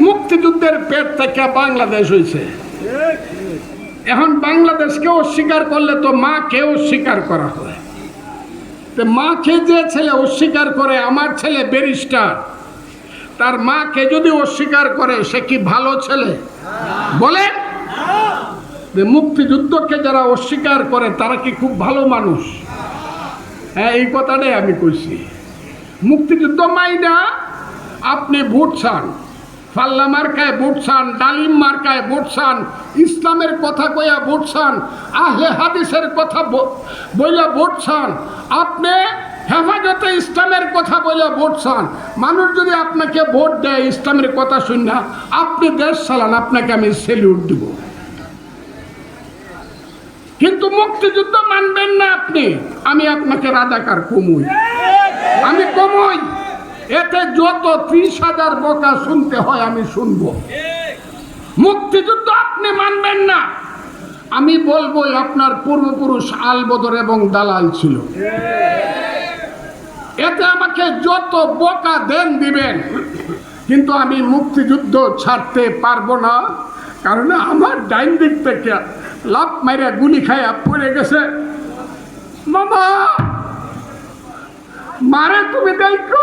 মুক্তিযুদ্ধের পেট থেকে বাংলাদেশ হয়েছে এখন বাংলাদেশকে অস্বীকার করলে তো মাকে অস্বীকার করা হয়। মাকে যে ছেলে অস্বীকার করে, আমার ছেলে ব্যারিস্টার, তার মাকে যদি অস্বীকার করে, সে কি ভালো ছেলে? বলে? যে মুক্তিযুদ্ধকে যারা অস্বীকার করে, তারা কি খুব ভালো মানুষ? হ্যাঁ এই কথাটাই আমি কইছি। মুক্তিযুদ্ধ মাইনা আপনি ভোট চান। ফাল্লা মার্কায় ভোট চান ডালিম মার্কায় ভোট চান ইসলামের কথা কইয়া ভোট চান আহলে হাদিসের কথা বইলা ভোট চান আপনি হেফাজতে ইসলামের কথা বলে ভোট মানুষ যদি আপনাকে ভোট দেয় ইসলামের কথা শুন না আপনি দেশ চালান, আপনাকে আমি সেলিউট দিব। কিন্তু মুক্তিযুদ্ধ মানবেন না আপনি। আমি আপনাকে রাজাকার কমুই। আমি এতে যত ত্রিশ হাজার বোকা শুনতে হয় আমি শুনব। মুক্তিযুদ্ধ আপনি মানবেন না। আমি বলব আপনার পূর্বপুরুষ আলবদর এবং দালাল ছিল। এতে আমাকে যত বোকা দেন দিবেন, কিন্তু আমি মুক্তিযুদ্ধ ছাড়তে পারব না, কারণ আমার ডাইন দিক থেকে লাভ মাইরা গুলি খাইয়া পড়ে গেছে। মামা, মারে তুমি দেখো।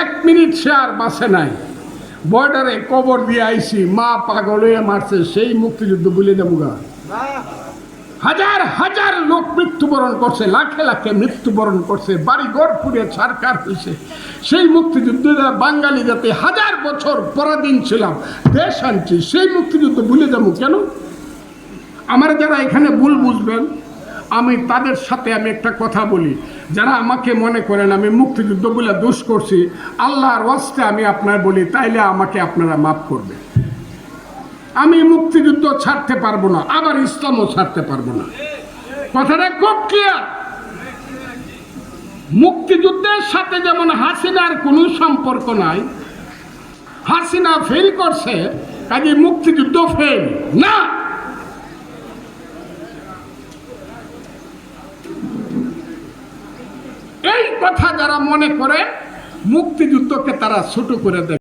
এক মিনিট সে আর বাসে নাই। বর্ডারে কবর দিয়ে আইসি মা পাগল হয়ে মারছে, সেই মুক্তিযুদ্ধ বলে দেবো গা। হাজার হাজার লোক মৃত্যুবরণ করছে, লাখে লাখে মৃত্যুবরণ করছে বাড়ি ঘর পুড়ে ছাড়কার হয়েছে সেই মুক্তিযুদ্ধ বাঙালি যাতে হাজার বছর পরাধীন ছিলাম, দেশ আনছি, সেই মুক্তিযুদ্ধ ভুলে যাব কেন? আমার যারা এখানে ভুল বুঝবেন আমি তাদের সাথে আমি একটা কথা বলি। যারা আমাকে মনে করেন আমি মুক্তিযুদ্ধ বলে দোষ করছি, আল্লাহর ওয়াস্তে আমি আপনার বলি, তাইলে আমাকে আপনারা মাফ করবেন। আমি মুক্তিযুদ্ধ ছাড়তে পারব না, আবার ইসলামও ছাড়তে পারব না। কথাটা খুব ক্লিয়ার মুক্তিযুদ্ধের সাথে যেমন হাসিনার কোনো সম্পর্ক নাই, হাসিনা ফেল করছে কাজে মুক্তিযুদ্ধ ফেল না! এই কথা যারা মনে করে মুক্তিযুদ্ধকে তারা ছোট করে দেয়